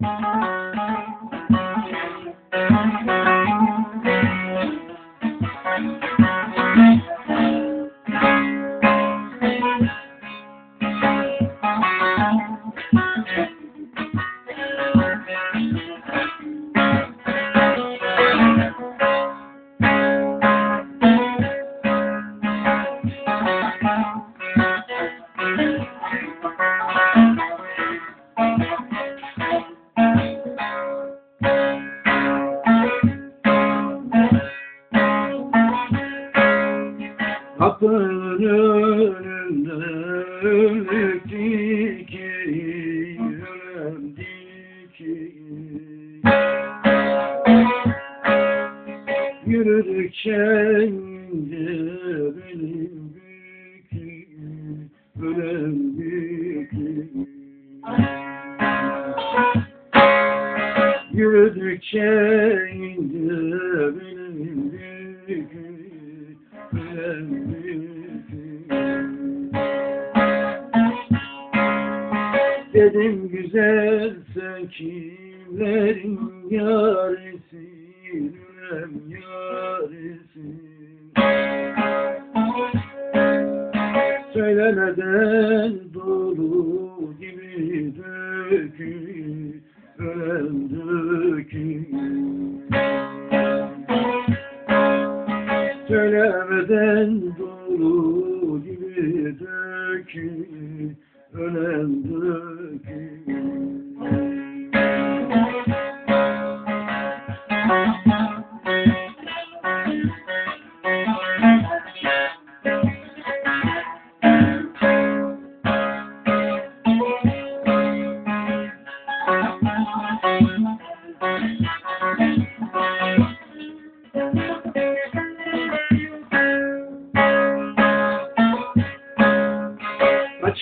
Thank you. Kapının önünde ölük dikeyi, ölüm dikeyi. Yürüdükçe ince benim büküğüm, ölüm büküğüm. Dedim güzel sen kimlerin yarisin, ölüm yarisin. Söylemeden dolu gibi dökül, ölüm dökül. Söylemeden dolu gibi dökül, ölüm dökül.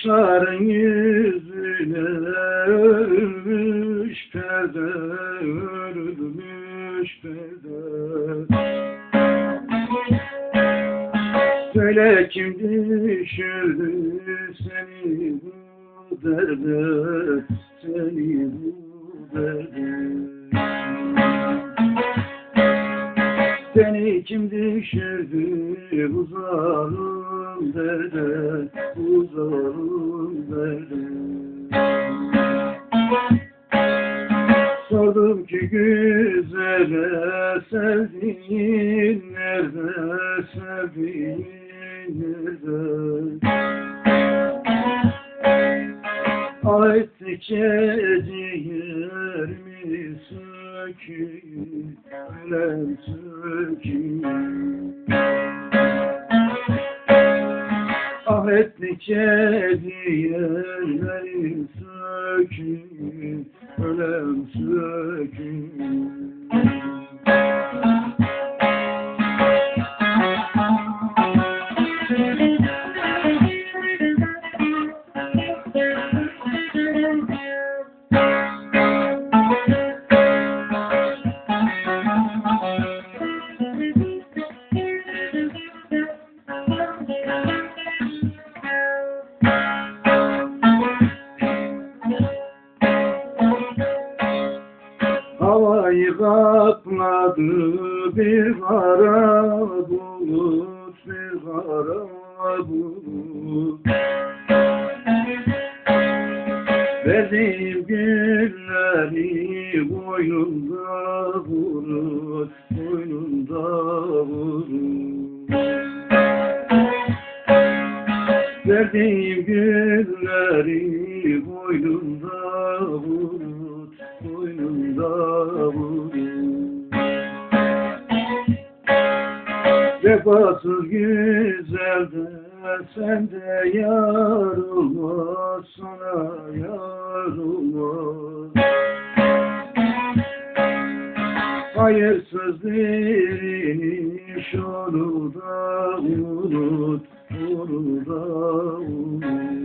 Saçların yüzüne örülmüş perde, örülmüş perde. Söyle kim düşürdü seni bu derde, seni bu derde. Seni kim düşürdü bu zalim derde, bu zalim derde. Sordum ki güzele sevdiğin nerede, sevdiğin nerede? Ah ettikçe sökün. Ah ettikçe ciğerleri sökün, ölem sökün. Kapladı bir kara bulut, bir kara bulut. Verdiğim gülleri boynunda vurur, boynunda vurur. Verdiğim gülleri boynunda vurur, boynunda vurur. Vefasız güzel de sen de yar olmaz, sana yar olmaz. Hayırsız direniş onu da unut, onu da unut.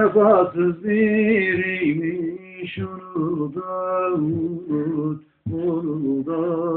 Vefasız biriymiş onu da